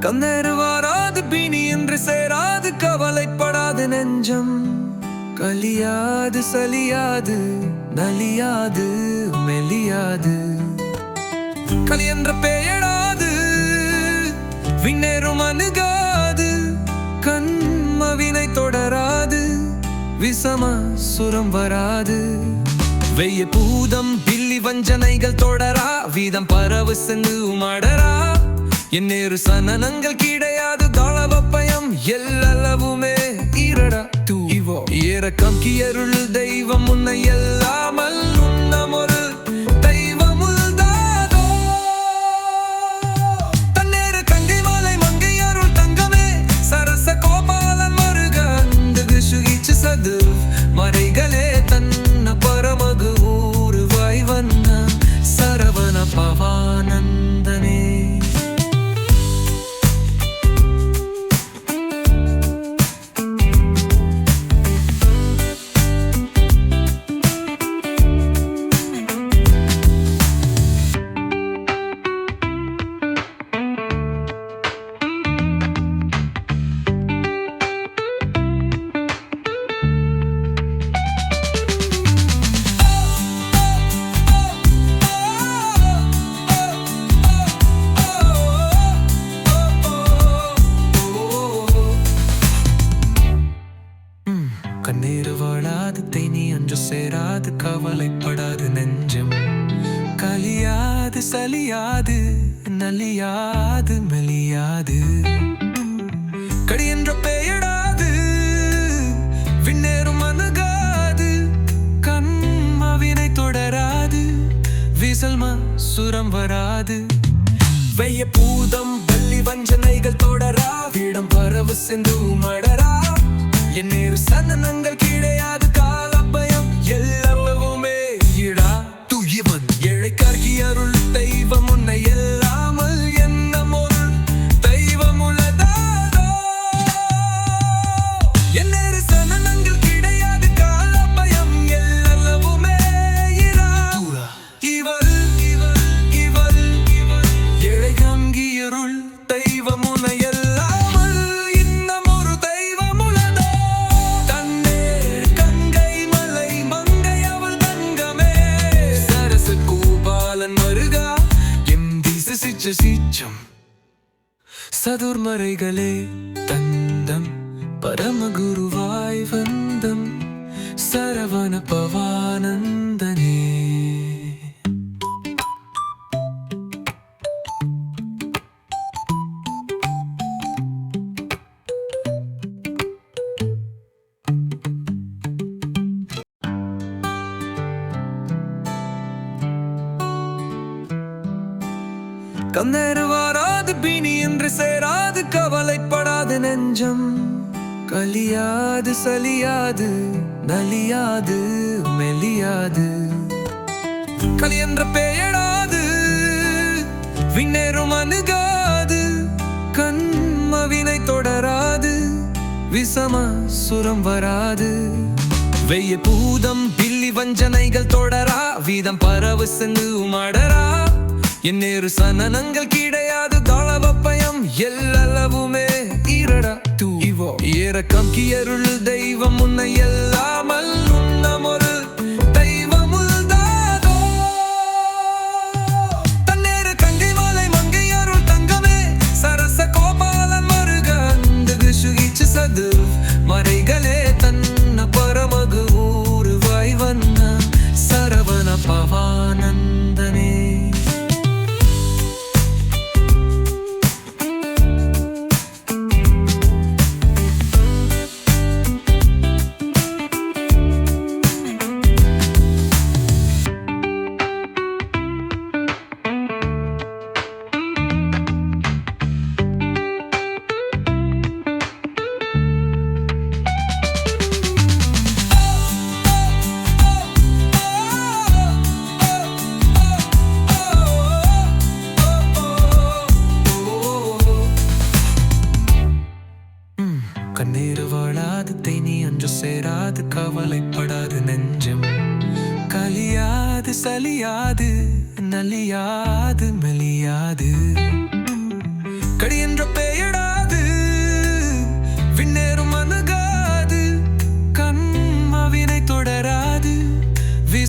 கந்தேறு வாராது பிணி என்று சேராது கவலைப்படாது நெஞ்சம். கலியாது சலியாது நலியாது மெலியாது. களி என்ற பெயராது விண்ணேறும் அணுகாது. கண்மவினை தொடராது விசம சுரம் வராது. வெய்ய பூதம் பில்லி வஞ்சனைகள் தொடரா வீதம் பரவு சென்று மடரா என்னேறு சனனங்கள் கிடையாது தாளவப்பயம் எல்லளவுமே. ஈரடா தூ. இவோ ஏறக்கம் கியருள் தெய்வம் உன்னை எல்லாமல் உன்னமொரு கண்ணீர் வாழாது தேனி அன்று சேராது கவலைப்படாது நெஞ்சம். கலியாது சலியாது நலியாது மெலியாது. கடி என்ற பெயராது விண்ணேறும் அணுகாது கண்மவினை தொடராது விசல்மா சுரம் வராது. வெய்ய பூதம் பள்ளி வஞ்சனைகள் தொடரா வீடம் பரவு சிந்து மடரா. என்னேறு சந்தனங்கள் கிடையாது. திச சீச்சம் சதுர்மறைகளே தந்தம். பரமகுருவாய் வந்தம். சரவண பவானந்த கந்தேறு வாராது பிணி என்று சேராது கவலைப்படாது நெஞ்சம். கலியாது சலியாது நலியாது மெலியாது. களி என்ற பெயராது விண்ணேறும் அணுகாது. கண்மவினை தொடராது விசம சுரம் வராது. வெய்ய பூதம் பில்லி வஞ்சனைகள் தொடரா வீதம் பரவு சென்று மடரா என்னேறு சனனங்கள் கிடையாது தாளவப்பயம் எல்லளவுமே. ஈரடா தூ. இவோ ஏறக்கம் கியருள் தெய்வம் உன்னை சேராது கவலைப்படாது நெஞ்சம். கலியாது சலியாது நலியாது மெலியாது.